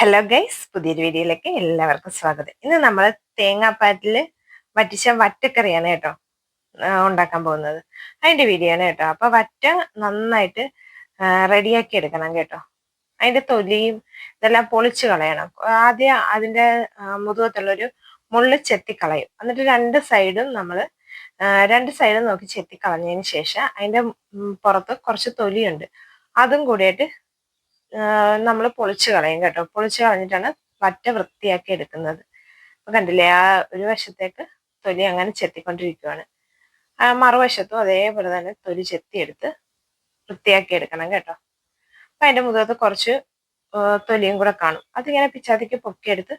Hello guys പുതിയൊരു വീഡിയോയിലേക്ക് എല്ലാവർക്കും സ്വാഗതം. ഇന്ന് നമ്മൾ തേങ്ങാപ്പാറ്റിൽ വറ്റിച്ച വറ്റക്കറിയാണ് കേട്ടോ ഉണ്ടാക്കാൻ പോകുന്നത്. അതിന്റെ വീഡിയോ ആണ് കേട്ടോ. അപ്പോൾ വറ്റ നന്നായിട്ട് റെഡിയാക്കി എടുക്കണം കേട്ടോ. അതിന്റെ തൊലിയും ഇതെല്ലാം പൊളിച്ച് കളയണം. ആദ്യം അതിന്റെ മുതുകത്തുള്ളൊരു മുള്ള് ചെത്തി കളയും. എന്നിട്ട് രണ്ട് സൈഡും നമ്മൾ രണ്ട് സൈഡും നോക്കി ചെത്തി കളഞ്ഞതിന് ശേഷം അതിന്റെ പുറത്ത് കുറച്ച് തൊലിയുണ്ട്. അതും കൂടിയിട്ട് നമ്മൾ പൊളിച്ച് കളയും കേട്ടോ. പൊളിച്ച് കളഞ്ഞിട്ടാണ് വറ്റ വൃത്തിയാക്കി എടുക്കുന്നത്. അപ്പൊ കണ്ടില്ലേ ആ ഒരു വശത്തേക്ക് തൊലി അങ്ങനെ ചെത്തിക്കൊണ്ടിരിക്കുവാണ്. ആ മറുവശത്തും അതേപോലെ തന്നെ തൊലി ചെത്തിയെടുത്ത് വൃത്തിയാക്കി എടുക്കണം കേട്ടോ. അപ്പൊ അതിന്റെ മുഖത്ത് കുറച്ച് തൊലിയും കൂടെ കാണും. അതിങ്ങനെ പിച്ചാത്തിക്ക് പൊക്കിയെടുത്ത്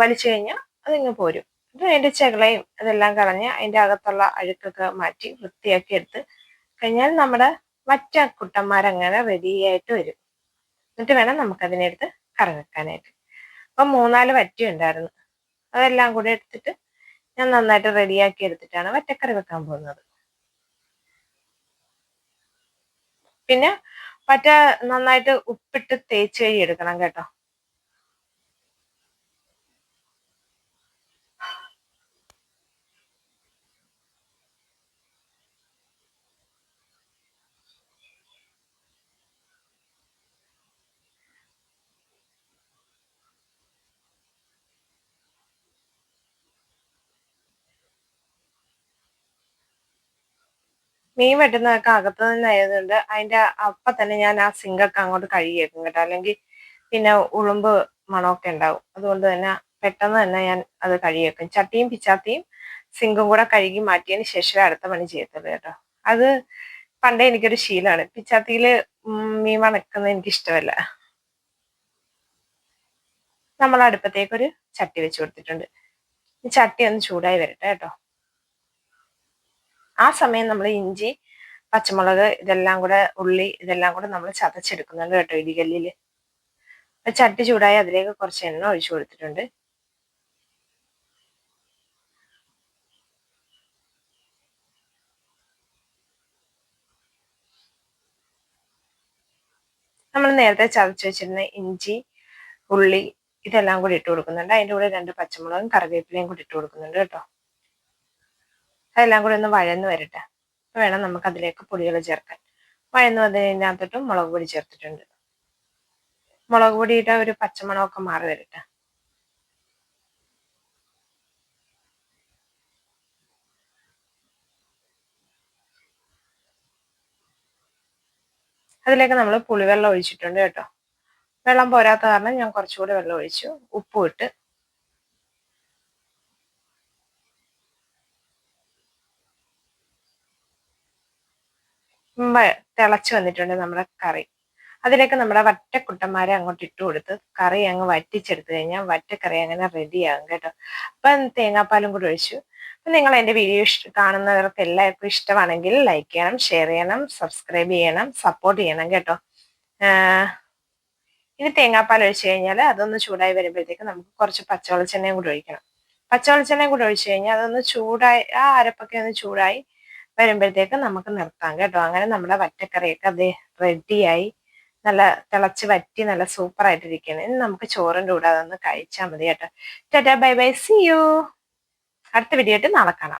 വലിച്ചു കഴിഞ്ഞാൽ അതിങ്ങ് പോരും. അതിന്റെ ചെകളയും അതെല്ലാം കളഞ്ഞ് അതിന്റെ അകത്തുള്ള അഴുക്കൊക്കെ മാറ്റി വൃത്തിയാക്കി എടുത്ത് കഴിഞ്ഞാൽ നമ്മുടെ മറ്റ കുട്ടന്മാരങ്ങനെ റെഡിയായിട്ട് വരും. എന്നിട്ട് വേണം നമുക്കതിനെടുത്ത് കറി വെക്കാനായിട്ട്. അപ്പം മൂന്നാൽ വറ്റി ഉണ്ടായിരുന്നു. അതെല്ലാം കൂടി എടുത്തിട്ട് ഞാൻ നന്നായിട്ട് റെഡിയാക്കി എടുത്തിട്ടാണ് വറ്റക്കറി വെക്കാൻ പോകുന്നത്. പിന്നെ പറ്റ നന്നായിട്ട് ഉപ്പിട്ട് തേച്ച് കഴുകി എടുക്കണം കേട്ടോ. മീൻ വെട്ടുന്നതൊക്കെ അകത്ത് തന്നെ ആയതുകൊണ്ട് അതിന്റെ അപ്പ തന്നെ ഞാൻ ആ സിങ്കൊക്കെ അങ്ങോട്ട് കഴുകിയേക്കും കേട്ടോ. അല്ലെങ്കിൽ പിന്നെ ഉളുമ്പ് മണമൊക്കെ ഉണ്ടാവും. അതുകൊണ്ട് തന്നെ പെട്ടെന്ന് തന്നെ ഞാൻ അത് കഴുകിയേക്കും. ചട്ടിയും പിച്ചാത്തിയും സിങ്കും കൂടെ കഴുകി മാറ്റിയതിന് ശേഷം അടുത്ത പണി ചെയ്യത്തുള്ളൂ കേട്ടോ. അത് പണ്ടേ എനിക്കൊരു ശീലമാണ്. പിച്ചാത്തിയിൽ മീൻ മണക്കുന്നത് എനിക്കിഷ്ടമല്ല നമ്മൾ അടുപ്പത്തേക്കൊരു ചട്ടി വെച്ച് കൊടുത്തിട്ടുണ്ട്. ഈ ചട്ടി ഒന്ന് ചൂടായി വരട്ടെ കേട്ടോ. ആ സമയം നമ്മൾ ഇഞ്ചി പച്ചമുളക് ഇതെല്ലാം കൂടെ ഉള്ളി ഇതെല്ലാം കൂടെ നമ്മൾ ചതച്ചെടുക്കുന്നുണ്ട് കേട്ടോ ഇടികല്ലിൽ ചട്ടി ചൂടായി അതിലേക്ക് കുറച്ച് എണ്ണ ഒഴിച്ചു കൊടുത്തിട്ടുണ്ട്. നമ്മൾ നേരത്തെ ചതച്ച് വെച്ചിരുന്ന ഇഞ്ചി ഉള്ളി ഇതെല്ലാം കൂടി ഇട്ട് കൊടുക്കുന്നുണ്ട്. അതിന്റെ കൂടെ രണ്ട് പച്ചമുളകും കറിവേപ്പിലയും കൂടി ഇട്ട് കൊടുക്കുന്നുണ്ട് കേട്ടോ. അതെല്ലാം കൂടി ഒന്ന് വഴന്ന് വരട്ടെ. വേണം നമുക്ക് അതിലേക്ക് പൊടികൾ ചേർക്കാൻ. വഴന്ന് വന്നതിനകത്തോട്ടും മുളക് പൊടി ചേർത്തിട്ടുണ്ട്. മുളക് പൊടിയുടെ ഒരു പച്ചമണമൊക്കെ മാറി വരട്ടെ. അതിലേക്ക് നമ്മൾ പുളിവെള്ളം ഒഴിച്ചിട്ടുണ്ട് കേട്ടോ. വെള്ളം പോരാത്ത കാരണം ഞാൻ കുറച്ചുകൂടി വെള്ളം ഒഴിച്ചു. ഉപ്പും ഇട്ട് തിളച്ച് വന്നിട്ടുണ്ട് നമ്മുടെ കറി. അതിലേക്ക് നമ്മുടെ വറ്റക്കുട്ടന്മാരെ അങ്ങോട്ട് ഇട്ട് കൊടുത്ത് കറി അങ്ങ് വറ്റിച്ചെടുത്തു കഴിഞ്ഞാൽ വറ്റക്കറി അങ്ങനെ റെഡിയാകും കേട്ടോ. അപ്പം തേങ്ങാപ്പാലും കൂടി ഒഴിച്ചു. അപ്പം നിങ്ങൾ എന്റെ വീഡിയോ കാണുന്നവർക്ക് എല്ലാവർക്കും ഇഷ്ടമാണെങ്കിൽ ലൈക്ക് ചെയ്യണം ഷെയർ ചെയ്യണം സബ്സ്ക്രൈബ് ചെയ്യണം സപ്പോർട്ട് ചെയ്യണം കേട്ടോ. ഇനി തേങ്ങാപ്പാൽ ഒഴിച്ചു കഴിഞ്ഞാൽ അതൊന്ന് ചൂടായി വരുമ്പോഴത്തേക്ക് നമുക്ക് കുറച്ച് പച്ചവെളിച്ചെണ്ണയും കൂടി ഒഴിക്കണം. പച്ചവെളിച്ചെണ്ണയും കൂടി ഒഴിച്ചു കഴിഞ്ഞാൽ അതൊന്ന് ചൂടായി ആ അരപ്പൊക്കെ ഒന്ന് ചൂടായി വരുമ്പോഴത്തേക്ക് നമുക്ക് നിർത്താം കേട്ടോ. അങ്ങനെ നമ്മുടെ വറ്റക്കറിയൊക്കെ അത് റെഡിയായി നല്ല തിളച്ച് വറ്റി നല്ല സൂപ്പർ ആയിട്ടിരിക്കുകയാണ്. ഇനി നമുക്ക് ചോറിന്റെ കൂടെ അതൊന്ന് കഴിച്ചാൽ മതി കേട്ടോ. Tata bye bye see you അടുത്ത വീഡിയോ ആയിട്ട് നാളെ കാണാം.